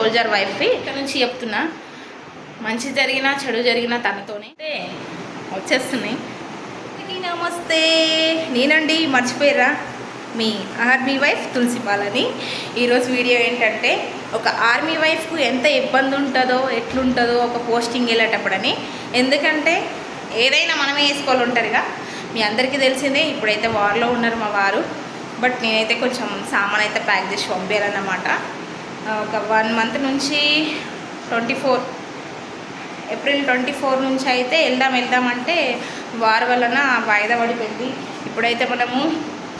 Soldier wife ఇక్కడ నుంచి చెప్తున్నా మంచి జరిగినా చెడు జరిగినా తనతోనే. అంటే వచ్చేస్తున్నాయి. నమస్తే. నేనండి మర్చిపోయారా మీ ఆర్మీ వైఫ్ తులసిపాలని ఈరోజు వీడియో ఏంటంటే ఒక ఆర్మీ వైఫ్కు ఎంత ఇబ్బంది ఉంటుందో ఎట్లుంటుందో ఒక పోస్టింగ్ వెళ్ళేటప్పుడని. ఎందుకంటే ఏదైనా మనమే వేసుకోవాలి ఉంటారుగా మీ అందరికీ తెలిసిందే ఇప్పుడైతే వార్లో ఉన్నారు మా వారు. బట్ నేనైతే కొంచెం సామాన్ అయితే ప్యాక్ చేసి పంపేయాలన్నమాట ఒక వన్ మంత్ నుంచి twenty four April twenty four నుంచి అయితే వెళ్దాం వెళ్దాం అంటే వారి వలన వాయిదా పడిపోయింది. ఇప్పుడైతే మనము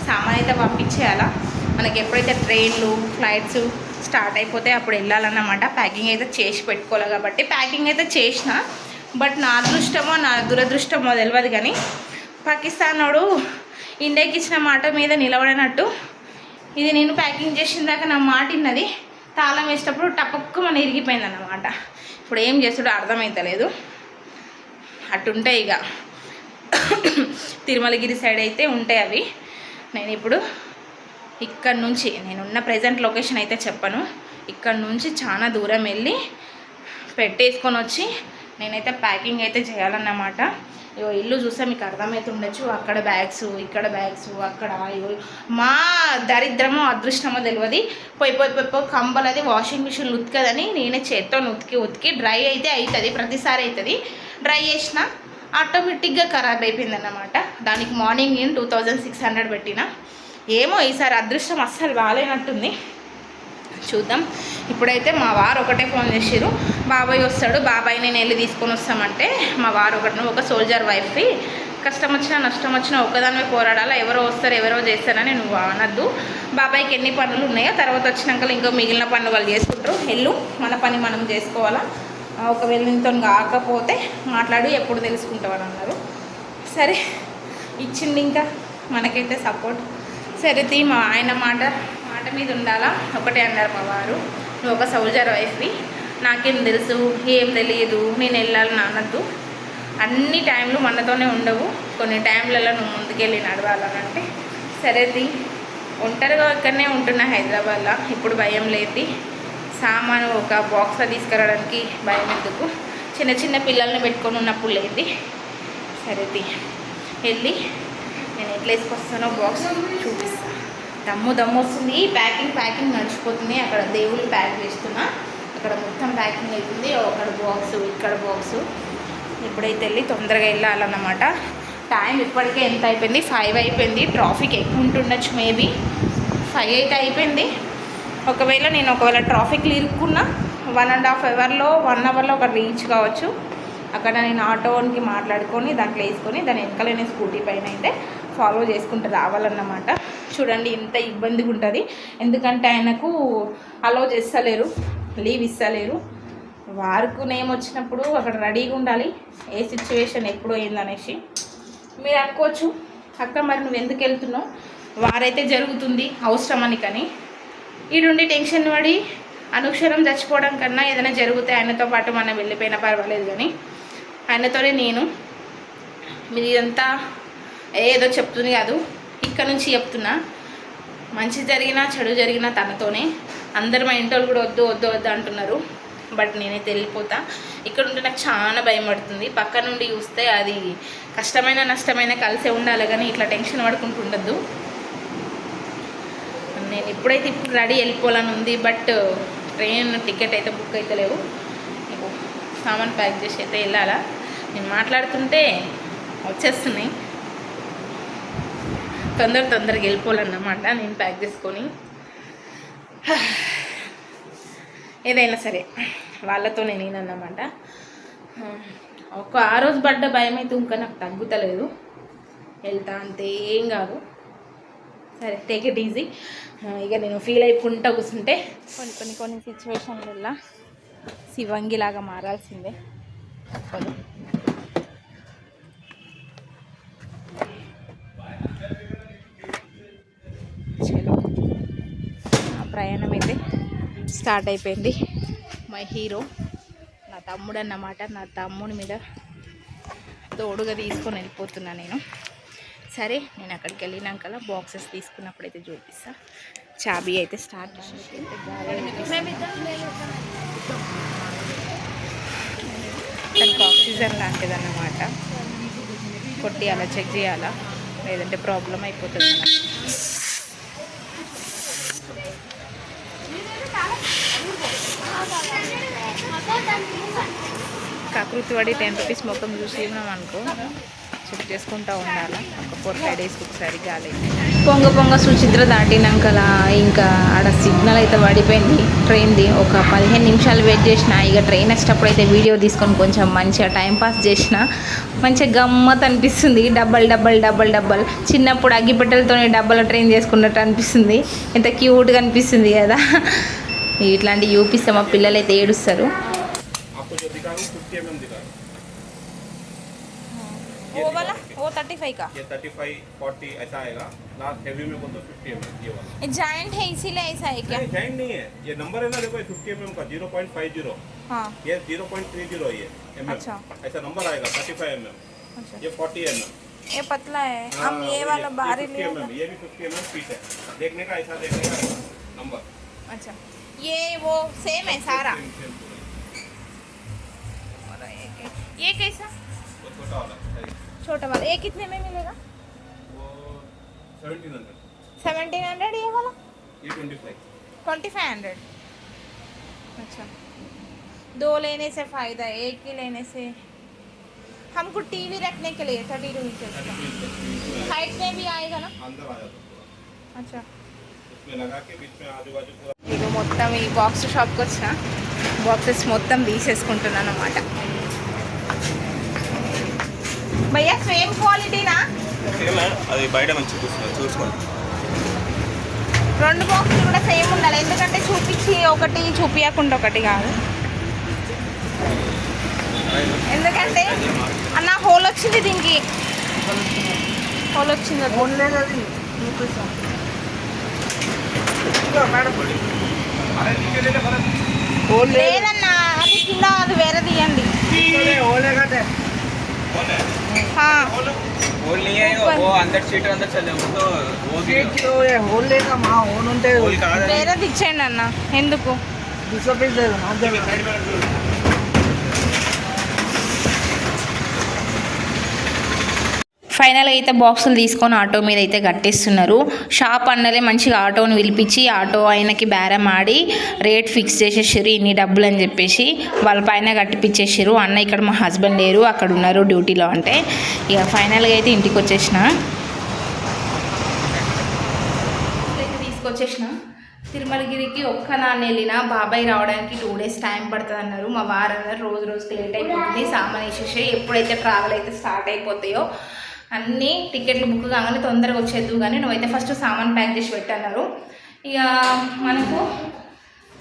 సామాన్ అయితే పంపించేయాలా? మనకి ఎప్పుడైతే ట్రైన్లు ఫ్లైట్స్ స్టార్ట్ అయిపోతే అప్పుడు వెళ్ళాలన్నమాట. ప్యాకింగ్ అయితే చేసి పెట్టుకోవాలి కాబట్టి ప్యాకింగ్ అయితే చేసిన బట్ నా అదృష్టమో నా దురదృష్టమో తెలియదు కానీ పాకిస్తాన్ వాడు ఇండియాకి ఇచ్చిన మాట మీద నిలబడినట్టు. ఇది నేను ప్యాకింగ్ చేసిన దాకా నా మాట విన్నది. తాళం వేసేటప్పుడు టపక్కు మన ఇరిగిపోయింది అన్నమాట ఇప్పుడు ఏం చేస్తాడో అర్థమవుతలేదు అటుంటాయి ఇక తిరుమలగిరి సైడ్ అయితే ఉంటాయి అవి. నేను ఇప్పుడు ఇక్కడ నుంచి నేనున్న ప్రజెంట్ లొకేషన్ అయితే చెప్పను. ఇక్కడ నుంచి చాలా దూరం వెళ్ళి పెట్టేసుకొని వచ్చి నేనైతే ప్యాకింగ్ అయితే చేయాలన్నమాట. ఇల్లు చూస్తే మీకు అర్థమవుతుండొచ్చు అక్కడ బ్యాగ్స్ ఇక్కడ బ్యాగ్స్ అక్కడ ఇగో మా దరిద్రమో అదృష్టమో తెలియదు పోయి పోయి పోయి పోయి కంబలది వాషింగ్ మిషన్ ఉతకదని నేనే చేత్తో ఉతికి ఉతికి డ్రై అయితే అవుతుంది ప్రతిసారి అవుతుంది డ్రై చేసిన ఆటోమేటిక్గా ఖరాబ్ అయిపోయింది అన్నమాట దానికి మార్నింగ్ నేను టూ థౌజండ్ సిక్స్ హండ్రెడ్ పెట్టిన. ఏమో ఈసారి అదృష్టం అస్సలు బాగాలేనట్టుంది. చూద్దాం. ఇప్పుడైతే మా వారు ఒకటే ఫోన్ చేసిరు బాబాయ్ వస్తాడు. బాబాయ్ నేను వెళ్ళి తీసుకొని వస్తామంటే మా వారు ఒకటి ఒక సోల్జర్ వైఫ్కి కష్టం వచ్చినా నష్టం వచ్చినా ఒక్కదానివే పోరాడాలా. ఎవరో వస్తారు ఎవరో చేస్తారని నువ్వు అనద్దు. బాబాయ్కి ఎన్ని పనులు ఉన్నాయో తర్వాత వచ్చినాక ఇంకో మిగిలిన పనులు వాళ్ళు చేసుకుంటారు. వెళ్ళు మన పని మనం చేసుకోవాలా. ఒకవేళ నీతో కాకపోతే మాట్లాడు ఎప్పుడు తెలుసుకుంటామని అన్నారు. సరే ఇచ్చింది ఇంకా మనకైతే సపోర్ట్ సరే తీ మా ఆయన మాట మాట మీద ఉండాలా? ఒకటే అన్నారు మా వారు. నువ్వు ఒక సోల్జర్ వైఫ్వి నాకేం తెలుసు ఏం తెలియదు నేను వెళ్ళాలని అనద్దు అన్ని టైంలు మనతోనే ఉండవు. కొన్ని టైంలలో నువ్వు ముందుకెళ్ళి నడవాలనంటే. సరేది ఒంటరిగా ఇక్కడనే ఉంటున్నా హైదరాబాద్లో. ఇప్పుడు భయం లేదు సామాను ఒక బాక్స్లో తీసుకురావడానికి భయం ఎందుకు? చిన్న చిన్న పిల్లల్ని పెట్టుకొని ఉన్నప్పుడు లేదు సరేది వెళ్ళి నేను ఎట్లా వేసుకొస్తానో బాక్స్ చూపిస్తాను దమ్ము దమ్ము వస్తుంది. ప్యాకింగ్ ప్యాకింగ్ నడిచిపోతుంది. అక్కడ దేవుళ్ళు ప్యాక్ చేస్తున్నా. అక్కడ మొత్తం ప్యాకింగ్ అవుతుంది అక్కడ బాక్స్ ఇక్కడ బాక్స్. ఇప్పుడైతే వెళ్ళి తొందరగా వెళ్ళాలన్నమాట. టైం ఇప్పటికే ఎంత అయిపోయింది? ఫైవ్ అయిపోయింది. ట్రాఫిక్ ఎక్కువ ఉంటుండొచ్చు మేబీ. ఫైవ్ అయితే అయిపోయింది. ఒకవేళ నేను ఒకవేళ ట్రాఫిక్లు ఇరుక్కున్నా వన్ అండ్ హాఫ్ అవర్లో వన్ అవర్లో ఒక రీచ్ కావచ్చు. అక్కడ నేను ఆటోకి మాట్లాడుకొని దాంట్లో వేసుకొని దాని వెనకాల నేను స్కూటీ పైన అయితే ఫాలో చేసుకుంటూ రావాలన్నమాట. చూడండి ఎంత ఇబ్బందిగా ఉంటుంది. ఎందుకంటే ఆయనకు అలో చేస్తలేరు లీవ్ ఇస్తలేరు. వారికి నేమ్ వచ్చినప్పుడు అక్కడ రెడీగా ఉండాలి. ఏ సిచ్యువేషన్ ఎప్పుడు అయిందనేసి మీరు అనుకోవచ్చు అక్క మరి నువ్వు ఎందుకు వెళ్తున్నావు? వారైతే జరుగుతుంది అవసరం కానీ ఈడుండి టెన్షన్ పడి అనుక్షరం చచ్చిపోవడం కన్నా ఏదైనా జరిగితే ఆయనతో పాటు మనం వెళ్ళిపోయినా పర్వాలేదు కానీ ఆయనతోనే నేను. మీరు ఇదంతా ఏదో చెప్తుంది కాదు. ఇక్కడ నుంచి చెప్తున్నా. మంచి జరిగినా చెడు జరిగినా తనతోనే. అందరు మా ఇంటి వాళ్ళు కూడా వద్దు వద్దు వద్దు అంటున్నారు. బట్ నేనైతే వెళ్ళిపోతా. ఇక్కడ ఉంటే నాకు చాలా భయం పడుతుంది. పక్క నుండి చూస్తే అది కష్టమైన నష్టమైన కలిసే ఉండాలి కానీ ఇట్లా టెన్షన్ పడుకుంటూ ఉండద్దు. నేను ఇప్పుడైతే ఇప్పుడు రెడీ వెళ్ళిపోవాలని ఉంది బట్ ట్రైన్ టికెట్ అయితే బుక్ అయితే లేవు. సామాన్ ప్యాక్ చేసి అయితే వెళ్ళాలా? నేను మాట్లాడుతుంటే వచ్చేస్తున్నాయి తొందర తొందరగా వెళ్ళిపోవాలన్నమాట నేను ప్యాక్ చేసుకొని. ఏదైనా సరే వాళ్ళతో నేను అన్నమాట ఒక ఆ రోజు పడ్డ భయం అయితే ఇంకా నాకు తగ్గుతలేదు. వెళ్తా అంతే ఏం కాదు. సరే టేక్ ఇట్ ఈజీ ఇక నేను ఫీల్ అయిపోకుంటా కూర్చుంటే కొన్ని కొన్ని కొన్ని సిచ్యువేషన్లలో శివంగిలాగా మారాల్సిందే. తప్పదు చలో. ప్రయాణం అయితే స్టార్ట్ అయిపోయింది. మై హీరో నా తమ్ముడు అన్నమాట నా తమ్ముడి మీద తోడుగా తీసుకొని వెళ్ళిపోతున్నా నేను. సరే నేను అక్కడికి వెళ్ళినాక బాక్సెస్ తీసుకున్నప్పుడైతే చూపిస్తాను చాబీ అయితే స్టార్ట్ చేసేసి. దానికి ఆక్సిజన్ లాంటిది అన్నమాట కొట్టి అలా చెక్ చేయాలా? లేదంటే ప్రాబ్లం అయిపోతుంది మనకి. కకృతి పడి టెన్ రూపీస్ మొత్తం చూసి ఉన్నాం అనుకో. చెక్ చేసుకుంటూ ఉండాలి? ఒక ఫోర్ ఫైవ్ డేస్కి ఒకసారి గాలి. పొంగ పొంగ సుచిత్ర దాటినాకలా ఇంకా ఆడ సిగ్నల్ అయితే పడిపోయింది ట్రైన్ది ఒక పదిహేను నిమిషాలు వెయిట్ చేసిన ఇక ట్రైన్ వచ్చేటప్పుడు అయితే వీడియో తీసుకొని కొంచెం మంచిగా టైం పాస్ చేసిన మంచిగా గమ్మత్ అనిపిస్తుంది. డబ్బల్ డబ్బల్ డబ్బల్ డబ్బల్ చిన్నప్పుడు అగ్గిపెట్టెలతో డబ్బల ట్రైన్ చేసుకున్నట్టు అనిపిస్తుంది. ఎంత క్యూట్గా అనిపిస్తుంది కదా. ఇట్లాంటి చూపిస్తే మా పిల్లలు అయితే ఏడుస్తారు हूँ एम हूँ वो वाला? वो थर्टी फाइव का? ये थर्टी फाइव फोर्टी ऐसा आएगा। लास्ट हैवी में बोल तो फिफ्टी एम ये वाला। जॉइंट है इसीलिए ऐसा है क्या? जॉइंट नहीं है। ये नंबर है ना देखो फिफ्टी एम का ज़ीरो पॉइंट फाइव ज़ीरो हाँ। ये ज़ीरो पॉइंट थ्री ज़ीरो ये एम अच्छा। ऐसा नंबर आएगा थर्टी फाइव एम अच्छा। ये फोर्टी एम ये पतला है। हम ये वाला बाहरी फिफ्टी ले एम ये भी फिफ्टी एम पीस है। देखने का ऐसा देखने का नंबर अच्छा। ये वो सेम है सारा। ये कैसा? छोटा वाला है। छोटा वाला ये कितने में मिलेगा वो सेवेंटीन हंड्रेड सेवनटीन हंड्रेड ये वाला ये twenty five twenty five hundred अच्छा दो लेने से फ़ायदा है एक ही लेने से हमको टीवी रखने के लिए थर्टी टू इंचेस का हाइट में भी आएगा ना अंदर आ जाता पूरा अच्छा इसमें लगा के बीच में आजू बाजू पूरा ఇక మొత్తం ఈ బాక్స్ షాప్కి వచ్చిన బాక్సెస్ మొత్తం తీసేసుకుంటున్నాను అనమాట భయ్యా సేమ్ క్వాలిటీనా అది బయట నుంచి చూసుకోండి చూసుకోండి. రెండు బాక్సులు కూడా సేమ్ ఉండాలి. ఎందుకంటే చూపించి ఒకటి చూపించకుండా ఒకటి కాదు. ఎందుకంటే అన్న హోల్ వచ్చింది దీనికి. హోల్ వచ్చింది. లేదన్నా అది కింద అది వేరే తీయండి. हाँ, होल नहीं है ऊपर। वो अंदर सीट अंदर चले वो तो वो भी హోల్ లేక మా హోల్ ఉంటే होल कहाँ है వేరేది ఇచ్చేయండి అన్న ఎందుకు డిసప్లీజ్ లేదు అంతే ఫైనల్గా అయితే బాక్సులు తీసుకొని ఆటో మీద అయితే కట్టేస్తున్నారు. షాప్ అన్నలే మంచిగా ఆటోని పిలిపించి ఆటో ఆయనకి బేరం ఆడి రేట్ ఫిక్స్ చేసేసారు ఇన్ని డబ్బులు అని చెప్పేసి వాళ్ళ పైన కట్టిపించేసారు అన్న ఇక్కడ మా హస్బెండ్ లేరు అక్కడ ఉన్నారు డ్యూటీలో అంటే. ఇక ఫైనల్గా అయితే ఇంటికి వచ్చేసిన. అయితే తీసుకొచ్చేసిన. తిరుమలగిరికి ఒక్క నాన్న వెళ్ళిన. బాబాయ్ రావడానికి టూ డేస్ టైం పడుతుంది అన్నారు మా వారు అన్నారు రోజు రోజుకి లేట్ అయిపోతుంది. సామాన్ వేసేసి ఎప్పుడైతే ట్రావెల్ అయితే స్టార్ట్ అయిపోతాయో అన్నీ టికెట్లు బుక్ కాగానే తొందరగా వచ్చేద్దు కానీ నువ్వైతే ఫస్ట్ సామాన్ ప్యాక్ చేసి పెట్టన్నారు ఇక మనకు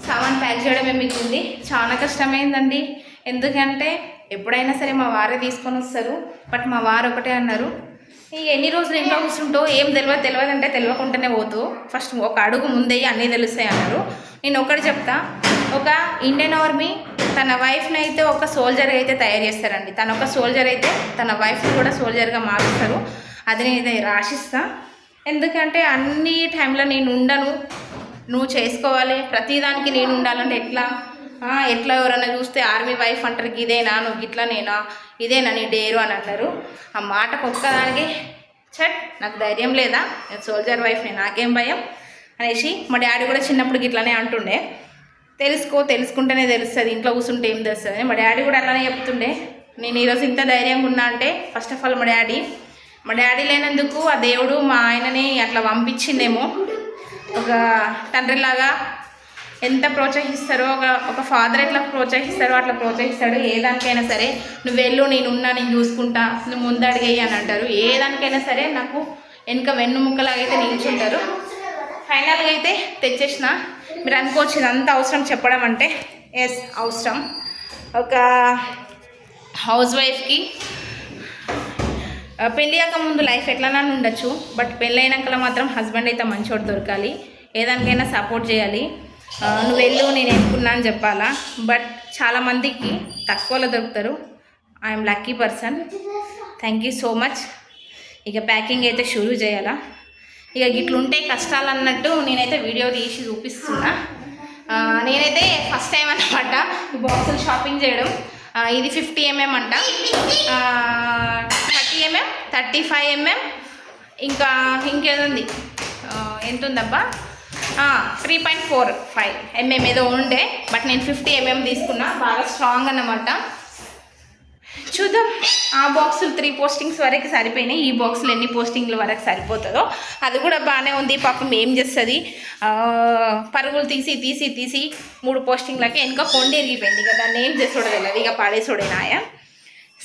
సామాన్ ప్యాక్ చేయడమే మిగిలింది? చాలా కష్టమైందండి. ఎందుకంటే ఎప్పుడైనా సరే మా వారే తీసుకొని వస్తారు. బట్ మా వారు ఒకటే అన్నారు. ఈ ఎన్ని రోజులు ఇంట్లో కూర్చుంటో ఏం తెలియదు తెలియదు అంటే తెలియకుండానే పోతూ ఫస్ట్ ఒక అడుగు ముందే అన్నీ తెలుస్తాయి అన్నారు. నేను ఒకటి చెప్తా. ఒక ఇండియన్ ఆర్మీ తన వైఫ్ని అయితే ఒక సోల్జర్ అయితే తయారు చేస్తారండి. తన ఒక సోల్జర్ అయితే తన వైఫ్ని కూడా సోల్జర్గా మారుస్తారు. అది నేను రాసిస్తా. ఎందుకంటే అన్ని టైంలో నేను ఉండను. నువ్వు చేసుకోవాలి. ప్రతిదానికి నేను ఉండాలంటే ఎట్లా? ఎట్లా ఎవరైనా చూస్తే ఆర్మీ వైఫ్ అంటారు ఇదేనా? నువ్వు ఇట్లా నేనా? ఇదేనా నీ డేరు అని అంటారు. ఆ మాటకు ఒక్కదానికి చట్ నాకు ధైర్యం లేదా? నేను సోల్జర్ వైఫ్ని నాకేం భయం? అనేసి మా డాడీ కూడా చిన్నప్పుడు ఇట్లానే అంటుండే. తెలుసుకో తెలుసుకుంటేనే తెలుస్తుంది. ఇంట్లో కూర్చుంటే ఏం తెలుస్తుంది? అని మా డాడీ కూడా అలానే చెప్తుండే. నేను ఈరోజు ఇంత ధైర్యంగా ఉన్నా అంటే ఫస్ట్ ఆఫ్ ఆల్ మా డాడీ. మా డాడీ లేనందుకు ఆ దేవుడు మా ఆయనని అట్లా పంపించిందేమో ఒక తండ్రిలాగా ఎంత ప్రోత్సహిస్తారో ఒక ఒక ఫాదర్ ఎట్లా ప్రోత్సహిస్తారో అట్లా ప్రోత్సహిస్తాడు. ఏ దానికైనా సరే నువ్వు వెళ్ళు నేను ఉన్నా నేను చూసుకుంటా నువ్వు ముందడిగేయి అని అంటారు. ఏ దానికైనా సరే నాకు వెనుక వెన్నుముక్కలాగైతే నిల్చుంటారు. ఫైనల్గా అయితే తెచ్చేసిన మీరు అనుకోవచ్చు ఇదంతా అవసరం చెప్పడం అంటే ఎస్ అవసరం. ఒక హౌస్ వైఫ్కి పెళ్ళి ముందు లైఫ్ ఎట్లన్నా ఉండొచ్చు బట్ పెళ్ళైనాక మాత్రం హస్బెండ్ అయితే మంచోడు దొరకాలి. ఏదానికైనా సపోర్ట్ చేయాలి. నువ్వు వెళ్ళు నేను ఎన్నుకున్నా అని చెప్పాలా. బట్ చాలామందికి తక్కువలో దొరుకుతారు. I'm lucky person thank you so much ఇక ప్యాకింగ్ అయితే షురూ చేయాలా. ఇక గిట్లుంటే కష్టాలు అన్నట్టు నేనైతే వీడియో తీసి చూపిస్తున్నా. నేనైతే ఫస్ట్ టైం అనమాట ఈ బాక్సులు షాపింగ్ చేయడం. ఇది ఫిఫ్టీ ఎంఎం అంట. Thirty MM thirty five MM ఇంకా ఇంకేముంది? ఎంత ఉందబ్బా three point four five MM ఏదో ఉండే బట్ నేను ఫిఫ్టీ ఎంఎం తీసుకున్నా. బాగా స్ట్రాంగ్ అన్నమాట. చూద్దాం. ఆ బాక్సులు త్రీ పోస్టింగ్స్ వరకు సరిపోయినాయి. ఈ బాక్సులు ఎన్ని పోస్టింగ్ల వరకు సరిపోతుందో అది కూడా బాగానే ఉంది. పాపం ఏం చేస్తుంది? పరుగులు తీసి తీసి తీసి మూడు పోస్టింగ్లకి వెనుక కొండ ఎరిగిపోయింది ఇక దాన్ని ఏం చేసాడో తెలియదు ఇక పాడేసోడేనాయ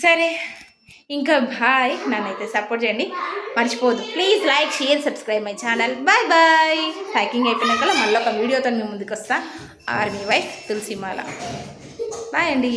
సరే. ఇంకా బాయ్. నన్నైతే సపోర్ట్ చేయండి. మర్చిపోదు please like share subscribe my channel bye bye packing అయిపోయినాక మళ్ళీ ఒక వీడియోతో మీ ముందుకు వస్తా ఆర్మీ వైఫ్ తులసిమాల బాయ్ అండి.